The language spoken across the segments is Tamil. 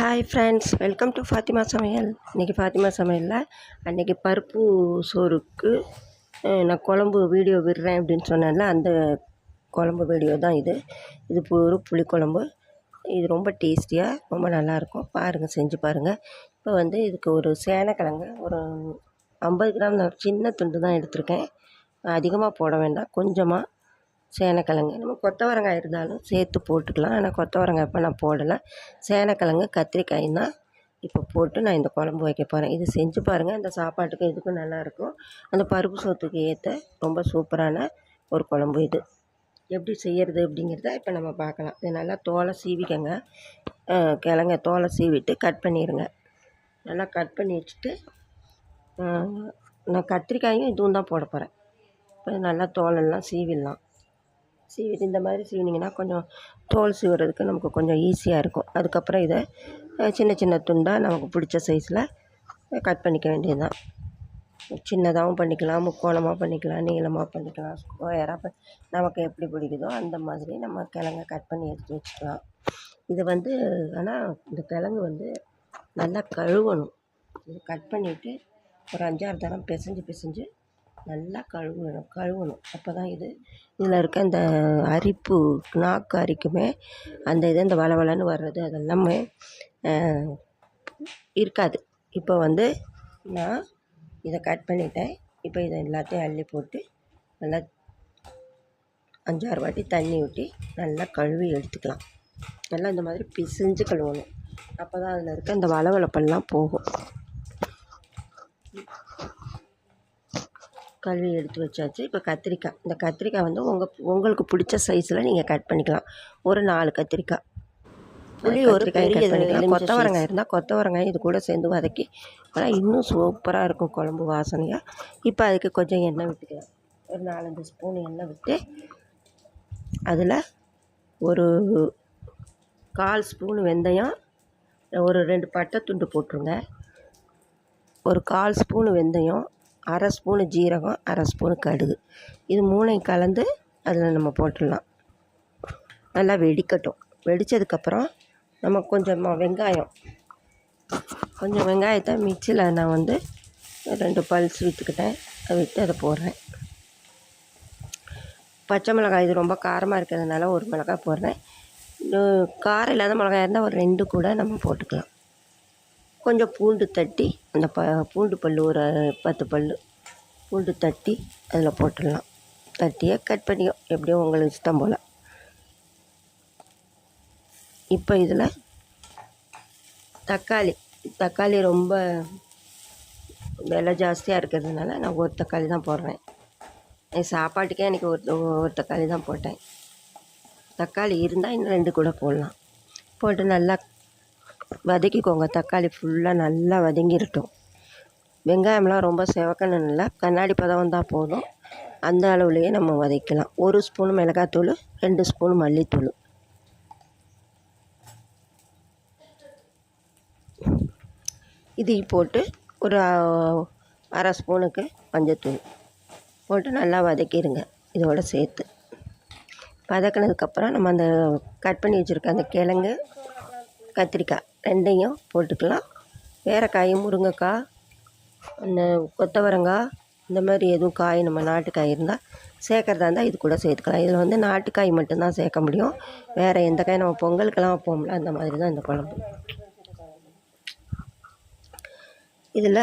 Hi friends welcome to Fathima சமையல் இன்றைக்கி ஃபாத்திமா சமையலில் அன்றைக்கி பருப்பு சோறுக்கு நான் குழம்பு வீடியோ விடுறேன் அப்படின்னு சொன்னேன்ல அந்த குழம்பு வீடியோ தான் இது. இது ஒரு புளிக்குழம்பு இது ரொம்ப டேஸ்டியாக ரொம்ப நல்லாயிருக்கும். பாருங்கள் செஞ்சு பாருங்கள் இப்போ வந்து இதுக்கு ஒரு சேனக்கிழங்கு ஒரு ஐம்பது கிராம் நான் சின்ன துண்டு தான் எடுத்திருக்கேன். அதிகமாக போட வேண்டாம் கொஞ்சமாக சேனக்கிழங்கு. நம்ம கொத்தவரங்காய் இருந்தாலும் சேர்த்து போட்டுக்கலாம். ஆனால் கொத்தவரங்காய் இப்போ நான் போடலை. சேனக்கிழங்கு கத்திரிக்காய் தான் இப்போ போட்டு நான் இந்த குழம்பு வைக்க போகிறேன் இது செஞ்சு பாருங்கள் இந்த சாப்பாட்டுக்கும் இதுக்கும் நல்லாயிருக்கும் அந்த பருப்பு சோத்துக்கு ஏற்ற ரொம்ப சூப்பரான ஒரு குழம்பு இது. எப்படி செய்யறது அப்படிங்கிறத இப்போ நம்ம பார்க்கலாம். இது நல்லா தோலை சீவிக்கங்க. கிழங்க தோலை சீவிட்டு கட் பண்ணிடுங்க நல்லா கட் பண்ணி வச்சுட்டு நான் கத்திரிக்காயும் இதுவும் தான் போட போகிறேன் இப்போ நல்லா தோலெல்லாம் சீவிடலாம். சீவிட்டு இந்த மாதிரி சீவினிங்கன்னா கொஞ்சம் தோல் சீவுறதுக்கு நமக்கு கொஞ்சம் ஈஸியாக இருக்கும். அதுக்கப்புறம் இதை சின்ன சின்ன துண்டாக நமக்கு பிடிச்ச சைஸில் கட் பண்ணிக்க வேண்டியதுதான். சின்னதாகவும் பண்ணிக்கலாம் முக்கோணமாக பண்ணிக்கலாம் நீளமாக பண்ணிக்கலாம் ஸ்கொயராக நமக்கு எப்படி பிடிக்குதோ அந்த மாதிரி நம்ம கிழங்க கட் பண்ணி எடுத்து வச்சுக்கலாம். இது வந்து ஆனால் இந்த கிழங்கு வந்து நல்லா கழுவணும். இது கட் பண்ணிவிட்டு ஒரு அஞ்சாறு தரம் பிசைஞ்சு பிசைஞ்சு நல்லா கழுவணும் கழுவணும். அப்போ தான் இது இதில் இருக்க இந்த அரிப்பு நாக்கு அரிக்குமே அந்த இது இந்த வளவளன்னு வர்றது அதெல்லாமே இருக்காது. இப்போ வந்து நான் இதை கட் பண்ணிட்டேன். இப்போ இதை எல்லாத்தையும் அள்ளி போட்டு நல்லா அஞ்சாறு வாட்டி தண்ணி ஊற்றி நல்லா கழுவி எடுத்துக்கலாம். நல்லா இந்த மாதிரி பிசைஞ்சு கழுவணும். அப்போ தான் அதில் இருக்க இந்த வளவளப்பெல்லாம் போகும். கழுவி எடுத்து வச்சாச்சு. இப்போ கத்திரிக்காய். இந்த கத்திரிக்காய் வந்து உங்கள் உங்களுக்கு பிடிச்ச சைஸில் நீங்கள் கட் பண்ணிக்கலாம். ஒரு நாலு கத்திரிக்காய். புளி ஒரு பெரிய பண்ணிக்கலாம். கொத்தவரங்காய் இருந்தால் கொத்தவரங்காய் இது கூட சேர்ந்து வதக்கி. ஆனால் இன்னும் சூப்பராக இருக்கும் குழம்பு வாசனையாக இப்போ அதுக்கு கொஞ்சம் எண்ணெய் விட்டுக்கலாம். ஒரு நாலஞ்சு ஸ்பூன் எண்ணெய் விட்டு அதில் ஒரு கால் ஸ்பூன் வெந்தயம் ஒரு ரெண்டு பட்டை துண்டு போட்டுருங்க. ஒரு கால் ஸ்பூனு வெந்தயம் அரை ஸ்பூனு ஜீரகம் அரை ஸ்பூனு கடுகு. இது மூணையும் கலந்து அதில் நம்ம போட்டுடலாம். நல்லா வெடிக்கட்டும். வெடித்ததுக்கப்புறம் நம்ம கொஞ்சமாக வெங்காயம். கொஞ்சம் வெங்காயத்தை மிக்சியில் நான் வந்து ரெண்டு பல்ஸ் விற்றுக்கிட்டேன் அதை விட்டு அதை போடுறேன். பச்சை மிளகாய் இது ரொம்ப காரமாக இருக்கிறதுனால ஒரு மிளகாய் போடுறேன். காரம் இல்லாத மிளகாய் இருந்தால் ஒரு ரெண்டு கூட நம்ம போட்டுக்கலாம். கொஞ்சம் பூண்டு தட்டி அந்த ப பூண்டு பல் ஒரு பத்து பல் பூண்டு தட்டி அதில் போட்டுடலாம். தட்டியே கட் பண்ணிக்கோ எப்படியோ உங்களுக்கு இஷ்டம் போல். இப்போ இதில் தக்காளி தக்காளி ரொம்ப விலை ஜாஸ்தியாக இருக்கிறதுனால நான் ஒரு தக்காளி தான் போடுறேன். என் சாப்பாட்டுக்கே எனக்கு ஒரு ஒரு தக்காளி தான் போட்டேன். தக்காளி இருந்தால் இன்னும் ரெண்டு கூட போடலாம். போட்டு நல்லா வதக்கிக்கோங்க. தக்காளி ஃபுல்லாக நல்லா வதங்கிடட்டும் வெங்காயம்லாம் ரொம்ப செவக்கணும் இல்லை கண்ணாடி பதம் வந்தால் போதும். அந்த அளவுலேயே நம்ம வதக்கலாம். ஒரு ஸ்பூன் மிளகாத்தூள் ரெண்டு ஸ்பூன் மல்லித்தூள். இதையும் போட்டு ஒரு அரை ஸ்பூனுக்கு மஞ்சத்தூள் போட்டு நல்லா வதக்கிடுங்க இதோட சேர்த்து. வதக்கினதுக்கப்புறம் நம்ம அந்த கட் பண்ணி வச்சுருக்க அந்த கிழங்கு கத்திரிக்காய் ரெண்டையும் போட்டுக்கலாம். வேறு காய் முருங்கைக்காய் அந்த கொத்தவரங்காய் இந்த மாதிரி எதுவும் காய் நம்ம நாட்டுக்காய் இருந்தால் சேர்க்குறதா இருந்தால் இது கூட சேர்த்துக்கலாம். இதில் வந்து நாட்டுக்காய் மட்டும்தான் சேர்க்க முடியும். வேறு எந்த காய் நம்ம பொங்கலுக்கெல்லாம் வைப்போம்ல அந்த மாதிரி தான் இந்த குழம்பு. இதில்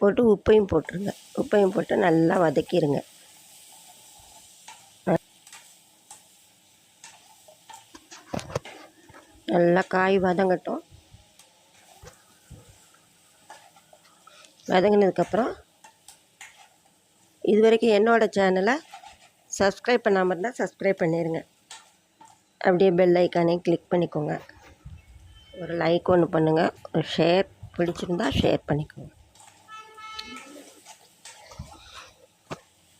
போட்டு உப்பையும் போட்டுருங்க. உப்பையும் போட்டு நல்லா வதக்கிடுங்க நல்லா காய் வதங்கட்டும். வதங்கினதுக்கப்புறம் இது வரைக்கும் என்னோடய சேனலை சப்ஸ்கிரைப் பண்ணாமல் இருந்தால் சப்ஸ்கிரைப் பண்ணிடுங்க அப்படியே பெல் ஐக்கானையும் கிளிக் பண்ணிக்கோங்க. ஒரு லைக் ஒன்று பண்ணுங்கள் ஒரு ஷேர் பிடிச்சிருந்தா ஷேர் பண்ணிக்கோங்க.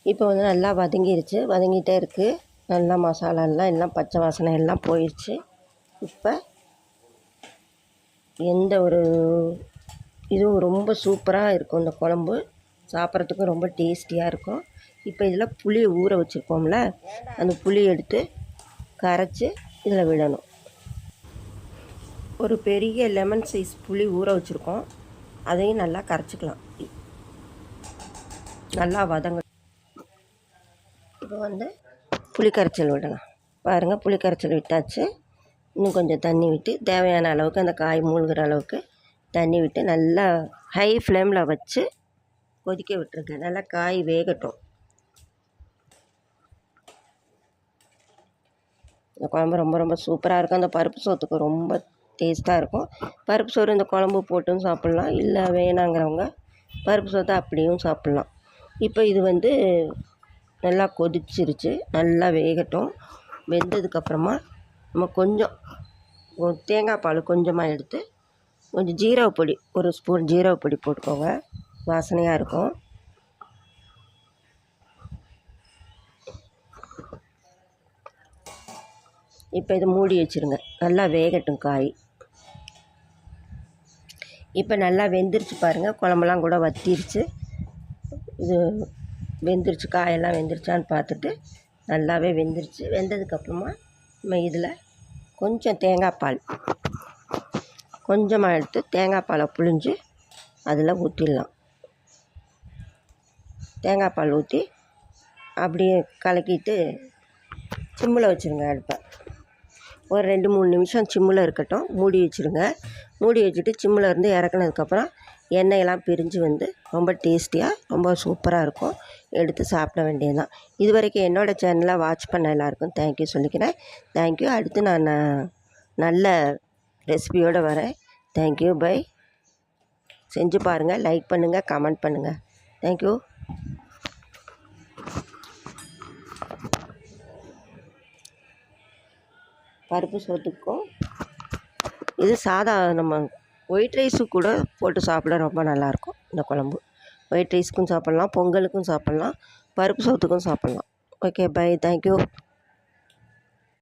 இப்போ வந்து நல்லா வதங்கிருச்சு. வதங்கிட்டே இருக்குது நல்லா மசாலாலாம் எல்லாம் பச்சை வாசனை எல்லாம் போயிடுச்சு இப்போ எந்த ஒரு இதுவும் ரொம்ப சூப்பராக இருக்கும். இந்த குழம்பு சாப்பிட்றதுக்கும் ரொம்ப டேஸ்டியாக இருக்கும். இப்போ இதில் புளியை ஊற வச்சுருக்கோம்ல அந்த புளி எடுத்து கரைச்சி இதில் விடணும். ஒரு பெரிய லெமன் சைஸ் புளி ஊற வச்சுருக்கோம். அதையும் நல்லா கரைச்சிக்கலாம். நல்லா வதங்க இப்போ வந்து புளி கரைச்சல் விடலாம். பாருங்கள் புளி கரைச்சல் விட்டாச்சு. இன்னும் கொஞ்சம் தண்ணி விட்டு தேவையான அளவுக்கு அந்த காய் மூழ்கிற அளவுக்கு தண்ணி விட்டு நல்லா ஹை ஃப்ளேமில் வச்சு கொதிக்க விட்டுருங்க. நல்லா காய் வேகட்டும். இந்த குழம்பு ரொம்ப ரொம்ப சூப்பராக இருக்கும். அந்த பருப்பு சோத்துக்கு ரொம்ப டேஸ்ட்டாக இருக்கும். பருப்பு சோறு இந்த குழம்பு போட்டும் சாப்பிட்லாம். இல்லை வேணாங்கிறவங்க பருப்பு சோத்தை அப்படியும் சாப்பிட்லாம். இப்போ இது வந்து நல்லா கொதிச்சிருச்சு. நல்லா வேகட்டும். வெந்ததுக்கப்புறமா நம்ம கொஞ்சம் தேங்காய் பால் கொஞ்சமாக எடுத்து கொஞ்சம் ஜீரக பொடி ஒரு ஸ்பூன் ஜீரக பொடி போட்டுக்கோங்க. வாசனையாக இருக்கும். இப்போ இதை மூடி வச்சுருங்க. நல்லா வேகட்டும் காய். இப்போ நல்லா வெந்துருச்சு பாருங்கள் குழம்பெல்லாம் கூட வத்திருச்சு. இது வெந்துருச்சு காயெல்லாம் வெந்துருச்சான்னு பார்த்துட்டு நல்லாவே வெந்துருச்சு. வெந்ததுக்கப்புறமா நம்ம இதில் கொஞ்சம் தேங்காய் பால் கொஞ்சமாக எடுத்து தேங்காய் பாலை புழிஞ்சு அதில் ஊற்றிடலாம். தேங்காய் பால் ஊற்றி அப்படியே கலக்கிட்டு சிம்மில் வச்சுருங்க அடுப்பை. ஒரு ரெண்டு மூணு நிமிஷம் சிம்மில் இருக்கட்டும். மூடி வச்சுருங்க. மூடி வச்சுட்டு சிம்மில் இருந்து இறக்குனதுக்கப்புறம் எண்ணெயெல்லாம் பிரிஞ்சு வந்து ரொம்ப டேஸ்டியாக ரொம்ப சூப்பராக இருக்கும். எடுத்து சாப்பிட வேண்டியதுதான். இது வரைக்கும் என்னோடய சேனலை வாட்ச் பண்ண எல்லாருக்கும் தேங்க்யூ சொல்லிக்கிறேன். தேங்க்யூ அடுத்து நான் நல்ல ரெசிபியோடு வரேன். தேங்க்யூ பை செஞ்சு பாருங்கள் லைக் பண்ணுங்கள் கமெண்ட் பண்ணுங்கள் தேங்க்யூ பருப்பு சோத்துக்கும் இது சாதா நம்ம ஒயிட் ரைஸு கூட போட்டு சாப்பிட ரொம்ப நல்லாயிருக்கும் இந்த குழம்பு. ஒயிட் ரைஸ்க்கும் சாப்பிட்லாம் பொங்கலுக்கும் சாப்பிட்லாம் பருப்பு சோத்துக்கும் சாப்பிட்லாம். Okay bye thank you